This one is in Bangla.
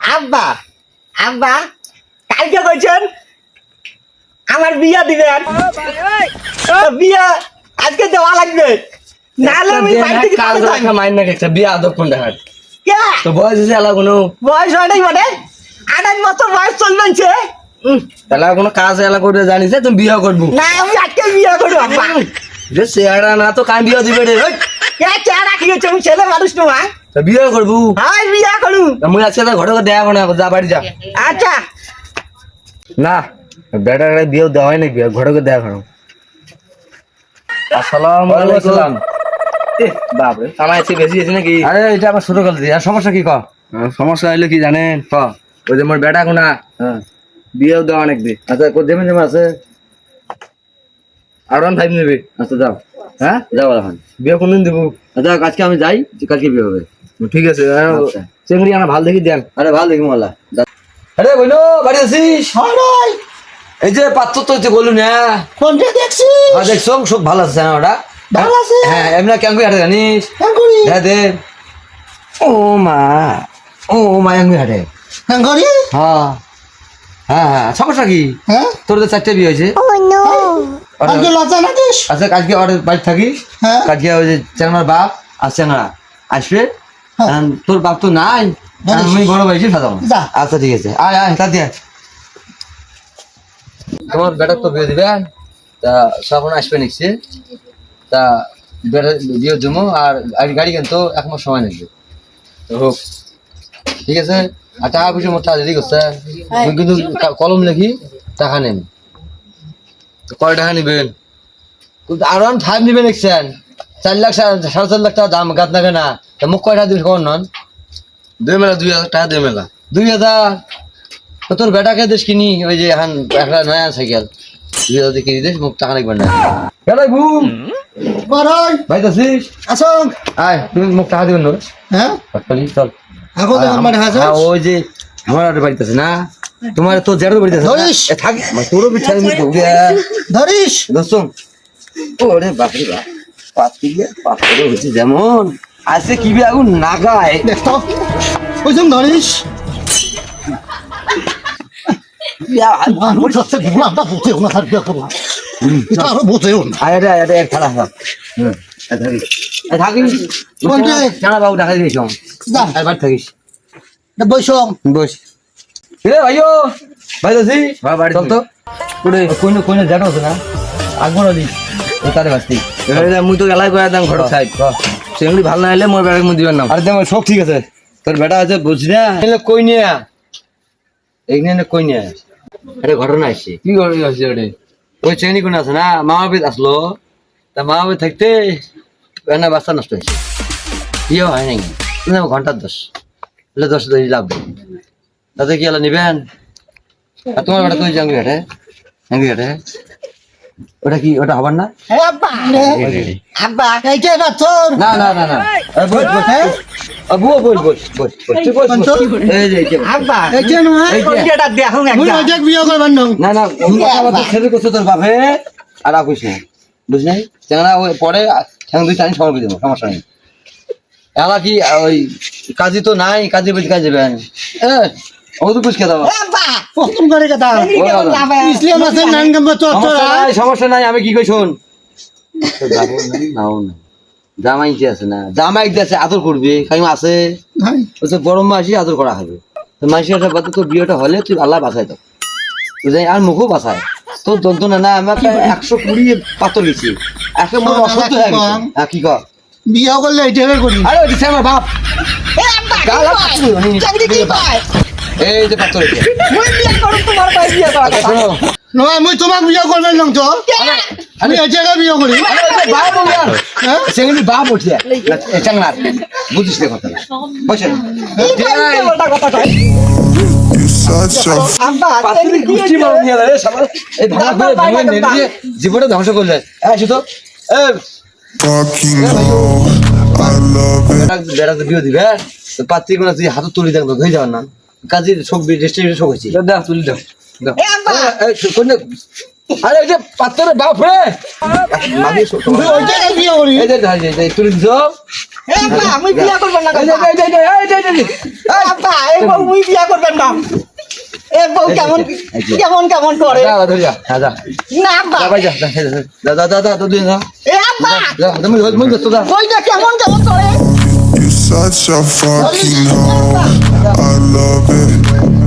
আব্বা আব্বা কালকে কইছেন আমার বিয়া দিবেন। বিয়া আজকে দেওয়া লাগবে। নাহলে আমি বাড়ি থেকে কাল রাখা মাইন না একটা বিয়া আদব কোন দেখার কে? তো বয়স হয়েছে এলা কোনো? বয়স হয় নাই বটে? আঠাশ বছর বয়স চলবেছে তাহলে কোনো কাজ এলা করে জানিস তুমি বিয়া করব। না আমি আজকে বিয়া করব আব্বা। যে চেহারা না তো কান বিয়া দিবে রে চেহারা কি হচ্ছে আমি ছেলে মানুষ তা বিয়া করব? বিয়া করু মুই আজকে তো ঘরে দেয়া যা বাড়ি যা। আচ্ছা। না বেটা বিয়ে দেওয়া হয় না বিয়া ঘরে দেয়া করো আসসালামু আলাইকুম। বাপরে বেশি আছে নাকি? আরে এটা আমার ছোট দিয়ে সমস্যা কি ক? সমস্যা হইল কি জানেন? ক? ওই যে মোর বেটা কোনা বিয়েও দেওয়া অনেক দি আচ্ছা কো দেবেন দেবেন আছে? আর ওয়ান ফাইভ নেবে। আচ্ছা যাও। হ্যাঁ? যাও এখন। বিয়ে কোনদিন দেবো? আচ্ছা আজকে আমি যাই কালকে বিয়ে হবে। ঠিক আছে চেংড়ি আনা ভালো দেখি দেন। আরে ভালো দেখি মোলা। আরে বইনো বাড়ি আছিস? এই যে পাত্র তো যে বলুন হ্যাঁ কোনটা দেখছি আর দেখছ সব ভালো আছে হ্যাঁ ওটা? ভালো আছে। হ্যাঁ এমনি হাটে জানিস? হ্যাঁ দে ও মা ও মা এমনি হাটে? হ্যাঁ। হ্যাঁ হ্যাঁ সমস্যা কি? হ্যাঁ? তোর তো চারটে বিয়ে হয়েছে। আজকে লজ্জা না দিস? আচ্ছা আজকে ওর বাড়ি থাকিস? হ্যাঁ। কাজকে ওই যে চ্যাংড়ার বাপ আর চ্যাংড়া আসবে? হ্যাঁ। তোর বাপ তো নাই আমি বড় সাজাবো। আচ্ছা ঠিক আছে। আয় আয় তা দিয়ে তোমার বেটার তো বিয়ে দিবেন তা সখন আসবে নিচ্ছে তা বেটা বিয়ে জমো আর গাড়ি কিন্তু এক মাস সময় নেবে। হোক। ঠিক আছে? আর টাকা পয়সা মোট রেডি করছে। আমি কিন্তু কলম লিখি টাকা নেন কয় টাকা নেবেন? আর ওয়ান ফাইভ নেবেন দেখছেন চার লাখ সাড়ে চার লাখ টাকা দাম গাত লাগে না তা মুখ কয়টা দিবি কোন নন? দুই মেলা দুই হাজার টাকা দুই মেলা। দুই হাজার? তোর বেটাকে দেশ কিনি ওই যে এখন একটা নয়া সাইকেল দুই হাজার দিয়ে কিনি দিস মুখ টাকা লাগবে না। গেলাই বুম। বড়াই ভাই। আছিস? আসুন। আয় তুমি মুখ টাকা দিবেন না। হ্যাঁ? চল। এখন মানে হাজার হ্যাঁ, ওই যে আমার আর বাড়িতে আছে না? তোমার তো জেরো বাড়িতে আছে ধরিস। থাক তোরও তো ধরিস। দোস্ত ওরে বাপরে বাপ। পাতি গিয়ে পাথরে হচ্ছে যেমন। আছে কি আগুন? নাগায়। দেখতো ওইজন ধরিস। থাকিস বাবু বাড়ি বৈশম বস রে ভাইও। ভাই দাসি চল তো। কুড়ে কোন কোন জানো না? আগমন ও তারে বাস্তি। মুই তো এলাই করে দাম ঘর সাইড সেগুলি ভালো না হলে মোর বেড়াকে মুই দিবেন না আরে দেখ সব ঠিক আছে। তোর বেটা আছে বুঝছি না? কই নিয়ে। এইখানে কই নিয়ে। আরে ঘটনা আসছে কি ঘটনা আসছে ওরে ওই চেনি কোন আছে না? মামা বেদ আসলো তা মামা বেদ থাকতে না বাচ্চা নষ্ট হয়েছে ইয়ে হয় নাকি? ঘণ্টার দশ বলে দশ দশ লাভ তাতে কি আলা নিবেন? আর তোমার বেটা কই জাঙ্গি ঘাটে জাঙ্গি ঘাটে ওটা কি ওটা হবার না? আব্বা। আব্বা এইটাই না। তোর না না না না হ্যাঁ? আবু বল তুই এই যে আব্বা এইটা মুই বিয়ে করবার নও। না না কথা বলতে ছেলে করছে তোর বাপে আর আকুশ না। বুঝ নাই? ওই পরে ঠ্যাং দুই টানি সময় দেবো সমস্যা নেই। এলা কি ওই কাজী তো নাই কাজী বলতে কাজে যাবেন এ করে কথা সমস্যা নাই। আমি কি কই শোন? নাও না। জামাই আছে না জামাই আছে আদর করবে। কাইম আছে। বড় মাসি আদর করা হবে। তো মাসি একটা বাদ তোর বিয়েটা হলে তুই আল্লাহ বাঁচাই তো বুঝাই আর মুখও বাঁচায় তোর যন্ত্রণা না আমাকে একশো কুড়ি পাতর গেছি। একশো মনে অসহ্য হয়ে গেছে। হ্যাঁ কি কর বিয়ে করলে এইটাকে করি। আরে আমার বাপ। গালা এই যে মুই বিয়া করুন তোমার ভাই বিয়া করা আচ্ছা, নয় মুই তোমাক বিয়ে করবার নও তো। আমি এইটাকে বিয়ে করি। বাপ হ্যাঁ? সেগুলি বাপ উঠিয়া। চাংলা বুঝিস না কথা এই এই দিয়ে জীবনটা ধ্বংস করলে এই শুধু এই fucking low. I বেড়া বেড়া বিয়ে দিবে তো পাত্রী কোন তুই হাতে তুলি দেখো যাওয়ার না কাজে সব ডিস্ট্রিবিউশন সব হয়েছে দাও তুলি দাও আরে ওই যে পাত্রের বাপ রে তুলে দিছো আমি বিয়া করবেন না মুই বিয়া করবেন না কেমন কেমন কেমন করে হ্যাঁ না কেমন কেমন করে You're such a fucking hoe. Love it.